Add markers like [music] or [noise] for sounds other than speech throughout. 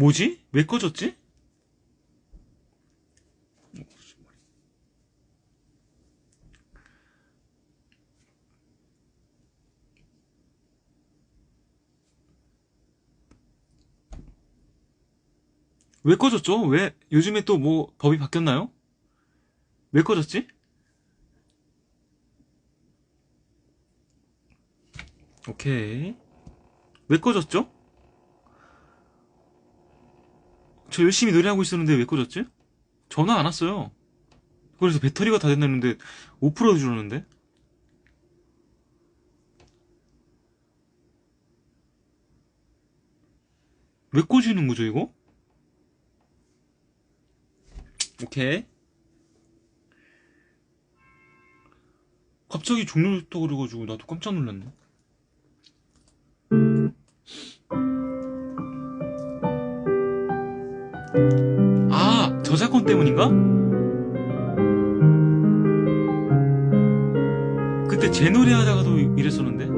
뭐지? 왜 꺼졌지? 왜 꺼졌죠? 왜 요즘에 또 뭐 법이 바뀌었나요? 왜 꺼졌지? 오케이. 왜 꺼졌죠? 저 열심히 노래하고 있었는데 왜 꺼졌지? 전화 안 왔어요. 그래서 배터리가 다 됐는데 5% 줄었는데? 왜 꺼지는 거죠, 이거? 오케이. 갑자기 종료를 떠 그래가지고 나도 깜짝 놀랐네. 아, 저작권 때문인가? 그때 제 노래 하다가도 이랬었는데.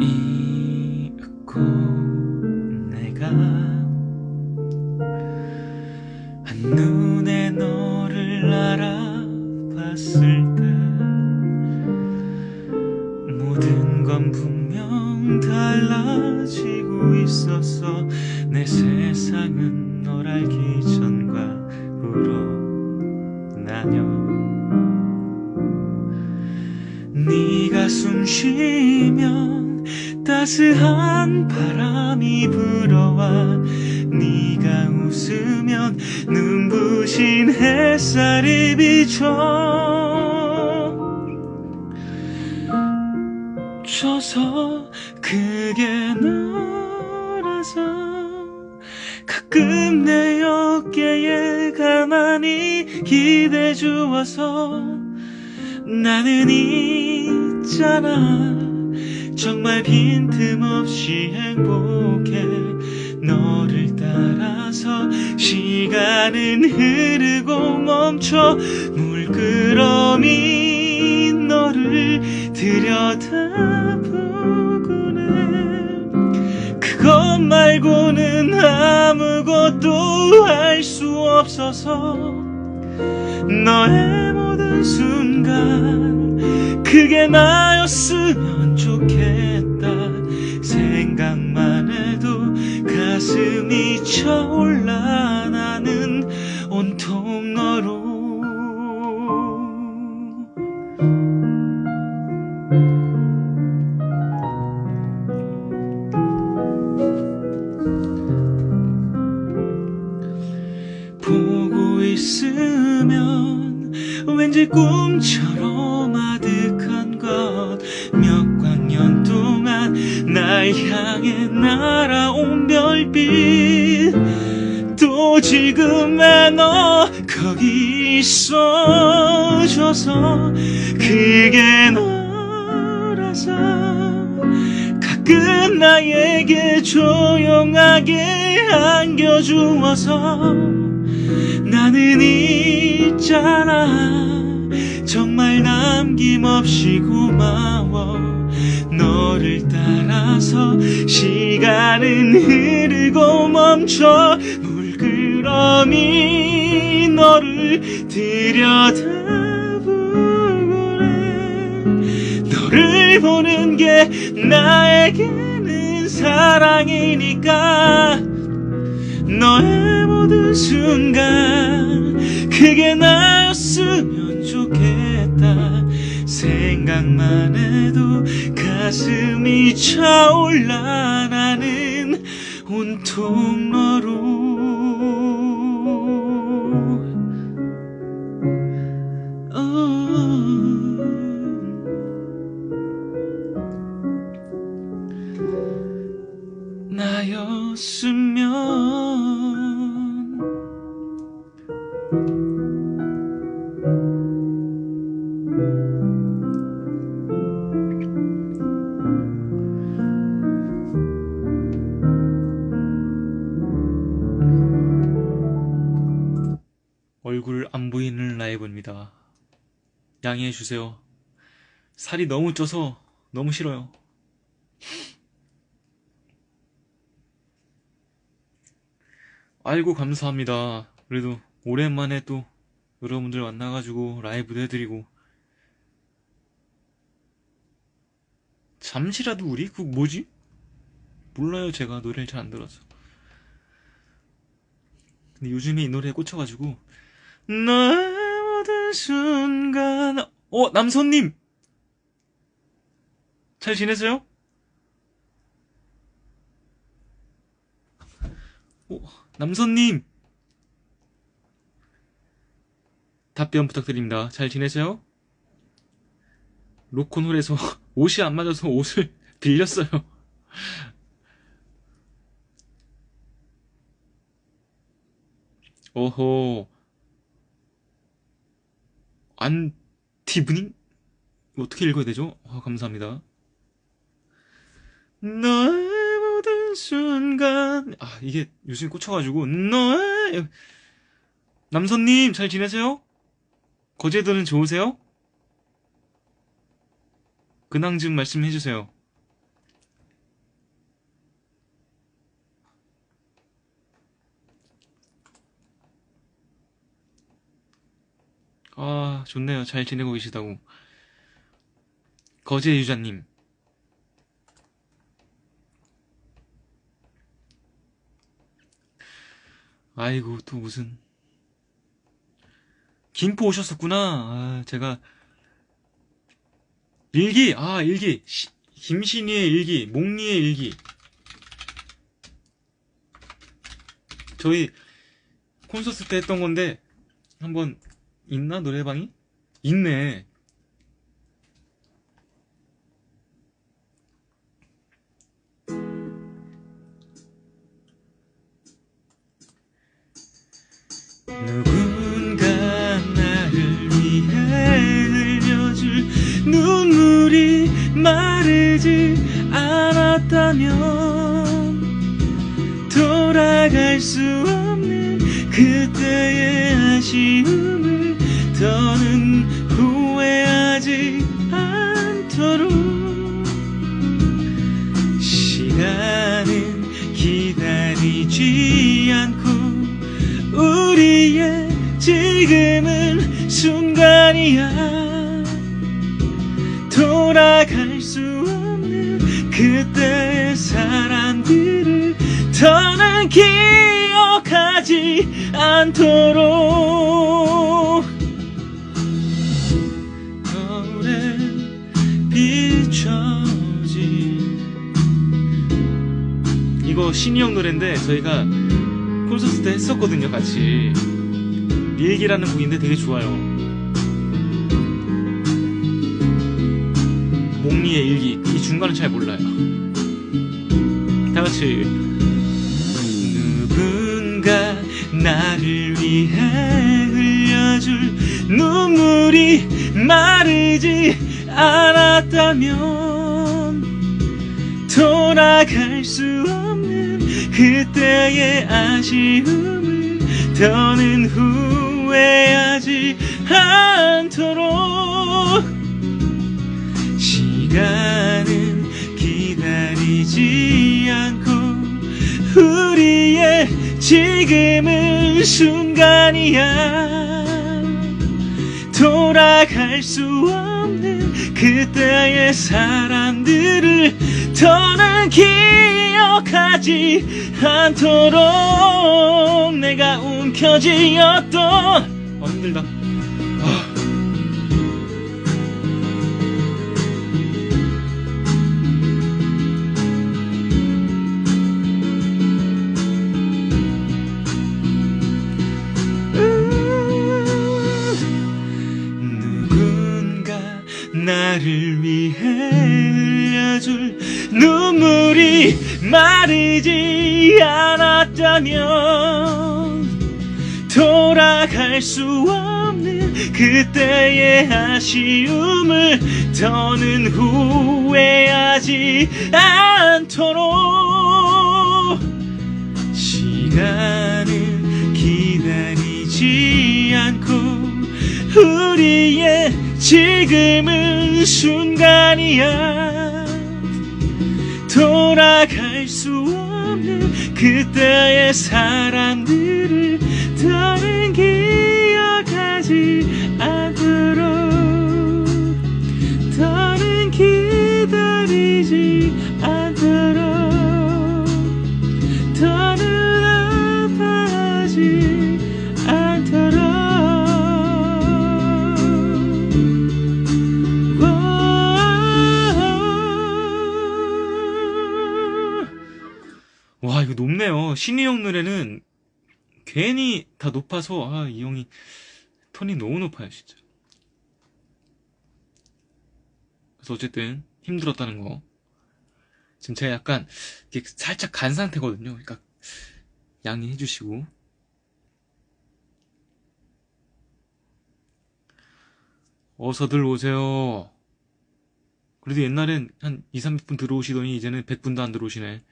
잊 웃으면 눈부신 햇살이 비춰. 져서 그게 너라서 가끔 내 어깨에 가만히 기대 주어서 나는 있잖아. 정말 빈틈없이 행복해. 너를 따라 서 시간은 흐르고 멈춰 물끄러미 너를 들여다보곤 해 그것 말고는 아무것도 할 수 없어서 너의 모든 순간 그게 나였으면 좋겠 가슴이 차올라 나는 온통 너로. 보고 있으면 왠지 꿈처럼 아득한 것. 몇 광년 동안 날 향해 날 지금의 너 거기 있어줘서 그게 너라서 가끔 나에게 조용하게 안겨주어서 나는 있잖아. 정말 남김없이 고마워. 너를 따라서 시간은 흐르고 멈춰 물끄러미 너를 들여다보고 해 너를 보는 게 나에게는 사랑이니까. 너의 모든 순간 그게 나였으면 좋겠다. 생각만 해도 가슴이 차올라. 나는 온통 너로 나였으면 얼굴 안 보이는 라이브입니다. 양해해 주세요. 살이 너무 쪄서 너무 싫어요. 아이고, 감사합니다. 그래도 오랜만에 또 여러분들 만나가지고 라이브도 해드리고. 잠시라도 우리? 그 뭐지? 몰라요, 제가 노래를 잘 안 들어서. 근데 요즘에 이 노래에 꽂혀가지고. 너의 모든 순간. 어, 남선님! 잘 지내세요? 어, 남선님! 답변 부탁드립니다. 잘 지내세요? 로콘홀에서 [laughs] 옷이 안 맞아서 옷을 [laughs] 빌렸어요. 어허. 안 티브닝? 어떻게 읽어야 되죠? 아, 감사합니다. 너 순간. 아, 이게 요즘 꽂혀가지고, 너의. 남선님, 잘 지내세요? 거제도는 좋으세요? 근황 좀 말씀해주세요. 아, 좋네요. 잘 지내고 계시다고. 거제 유자님. 아이고, 또 무슨. 김포 오셨었구나. 아, 제가. 일기, 아, 일기. 시- 김신희의 일기, 몽리의 일기. 저희 콘서트 때 했던 건데, 한번, 있나? 노래방이? 있네. 않았다면 돌아갈 수 없는 그때의 아쉬움을 더는 후회하지 않도록. 시간은 기다리지 않고 우리의 지금은 순간이야. 돌아갈 수 없는 그때 기억하지 않도록 거울에 비춰진 이거 신이형 노래인데 저희가 콘서트 때 했었거든요, 같이. 일기라는 곡인데 되게 좋아요. 몽리의 일기. 이 중간은 잘 몰라요. 다 같이. 나를 위해 흘려줄 눈물이 마르지 않았다면 돌아갈 수 없는 그때의 아쉬움을 더는 후회하지 않도록. 시간은 기다리지 않고 우리의 지금은 순간이야. 돌아갈 수 없는 그때의 사람들을 더는 기억하지 않도록 내가 움켜쥐었던 아 힘들다 나를 위해 흘려줄 눈물이 마르지 않았다면 돌아갈 수 없는 그때의 아쉬움을 더는 후회하지 않도록. 시간은 기다리지 않고 우리의 지금은 순간이야. 돌아갈 수 없는 그때의 사랑들을 더는 이거 높네요 신이 형 노래는 괜히 다 높아서 아 이 형이 톤이 너무 높아요 진짜. 그래서 어쨌든 힘들었다는 거. 지금 제가 약간 이게 살짝 간 상태거든요. 그러니까 양해해 주시고. 어서들 오세요. 그래도 옛날엔 한 2, 30분 들어오시더니 이제는 100분도 안 들어오시네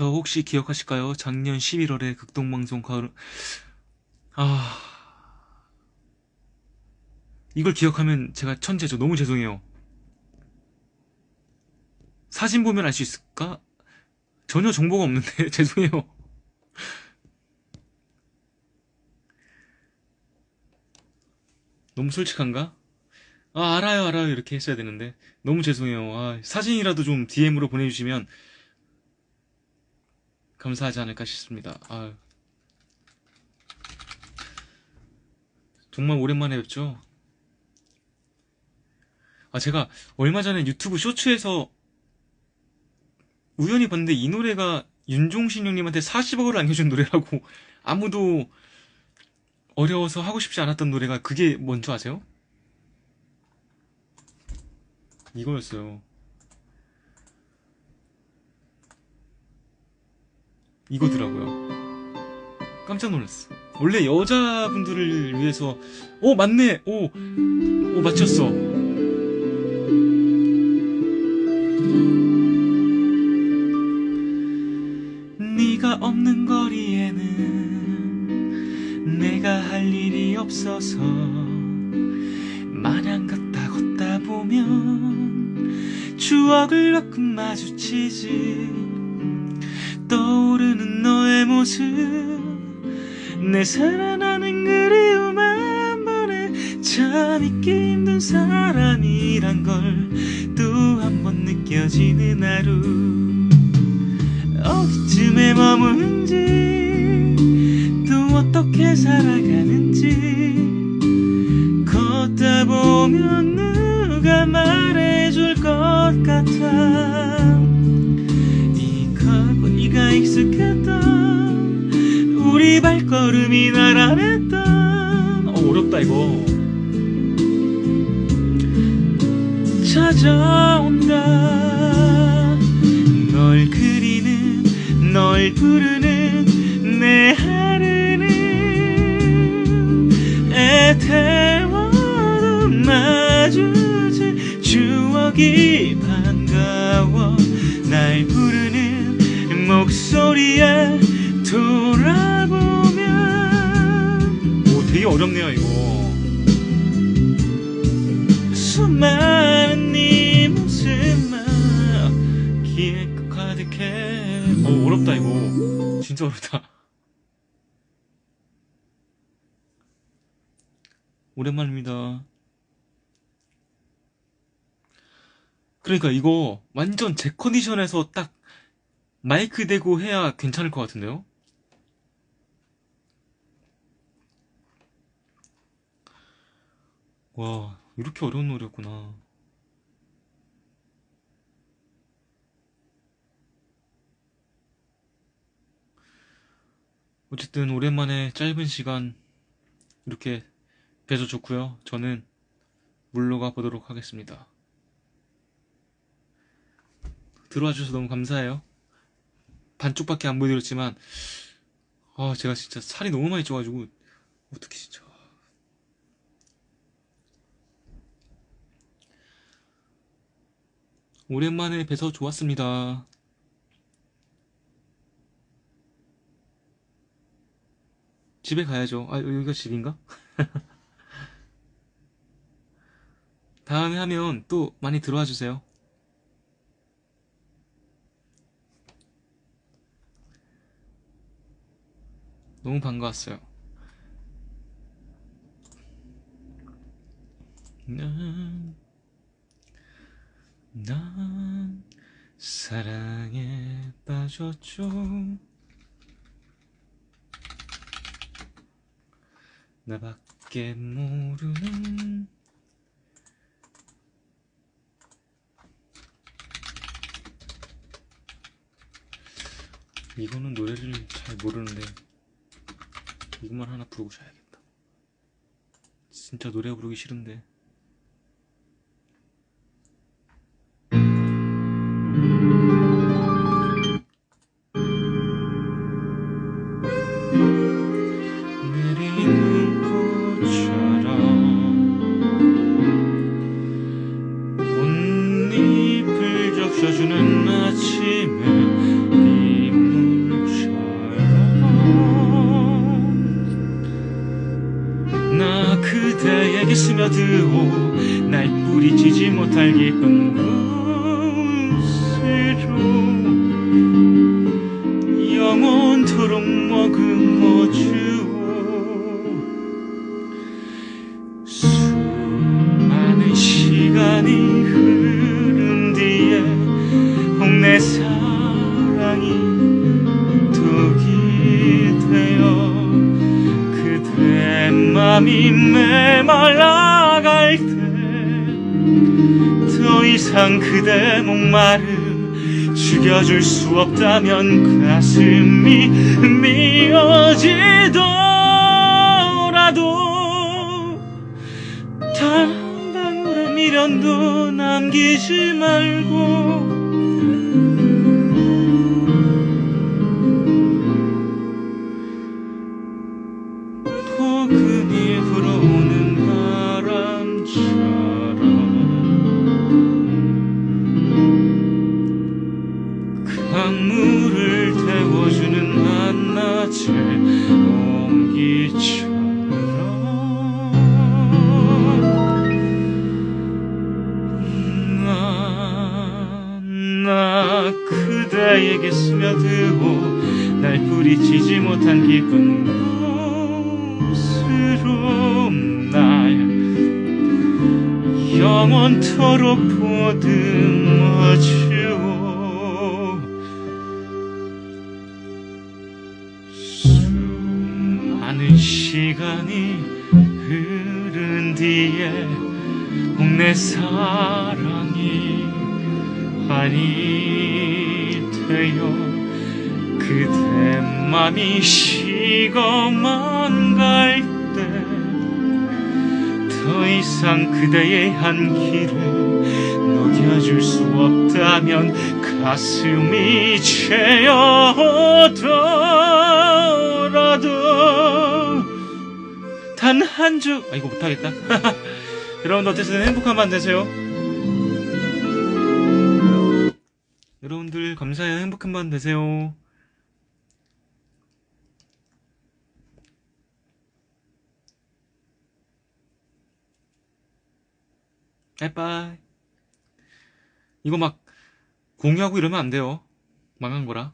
저 혹시 기억하실까요? 작년 11월에 극동방송 가을 아 이걸 기억하면 제가 천재죠. 너무 죄송해요. 사진 보면 알 수 있을까? 전혀 정보가 없는데 [laughs] 죄송해요. 너무 솔직한가? 아 알아요 알아요 이렇게 했어야 되는데 너무 죄송해요. 아, 사진이라도 좀 DM으로 보내주시면 감사하지 않을까 싶습니다. 아 정말 오랜만에 뵙죠. 아, 제가 얼마 전에 유튜브 쇼츠에서 우연히 봤는데 이 노래가 윤종신 형님한테 40억을 안겨준 노래라고 [laughs] 아무도 어려워서 하고 싶지 않았던 노래가 그게 뭔지 아세요? 이거였어요. 이거더라고요. 깜짝 놀랐어. 원래 여자분들을 위해서, 오, 맞네! 오, 오, 맞췄어. 네가 없는 거리에는 내가 할 일이 없어서 마냥 걷다 걷다 보면 추억을 가끔 마주치지 떠오르는 너의 모습. 내 살아나는 그리움 한 번에 참 잊기 힘든 사람이란 걸 또 한 번 느껴지는 하루. 어디쯤에 머무는지 또 어떻게 살아가는지. 걷다 보면 누가 말해줄 것 같아. 이 익숙했던 우리 발걸음이 나란했던 어, 어렵다 이거. 찾아온다. 널 그리는 널 부르는 내 하루는 애태워도 마주칠 추억이 어렵네요 이거. 수많은 네 모습만 기에 가득해 어 어렵다 이거. 진짜 어렵다. 오랜만입니다. 그러니까 이거 완전 제 컨디션에서 딱 마이크 대고 해야 괜찮을 것 같은데요? 와, 이렇게 어려운 노래였구나. 어쨌든 오랜만에 짧은 시간 이렇게 뵈서 좋고요. 저는 물러가 보도록 하겠습니다. 들어와 주셔서 너무 감사해요. 반쪽밖에 안 보여드렸지만 아 제가 진짜 살이 너무 많이 쪄가지고 어떻게 진짜 오랜만에 뵈서 좋았습니다. 집에 가야죠. 아 여기가 집인가? [laughs] 다음에 하면 또 많이 들어와 주세요. 너무 반가웠어요. 난, 난 사랑에 빠졌죠. 나밖에 모르는 이거는 노래를 잘 모르는데 이것만 하나 부르고 자야겠다. 진짜 노래 부르기 싫은데. 나 그대에게 스며들고 맘이 메말라갈 때 더 이상 그대 목마름 죽여줄 수 없다면 가슴이 미어지더라도 단 한 방울의 미련도 남기지 말고 내 사랑이 한이 되어 그대 맘이 식어만 갈 때 더 이상 그대의 한기를 녹여줄 수 없다면 가슴이 채어더라도 단 한 줄, 아, 이거 못하겠다. [laughs] 여러분들 어쨌든 행복한 밤 되세요. 여러분들 감사해요. 행복한 밤 되세요. 빠이빠이. 이거 막 공유하고 이러면 안 돼요. 망한 거라.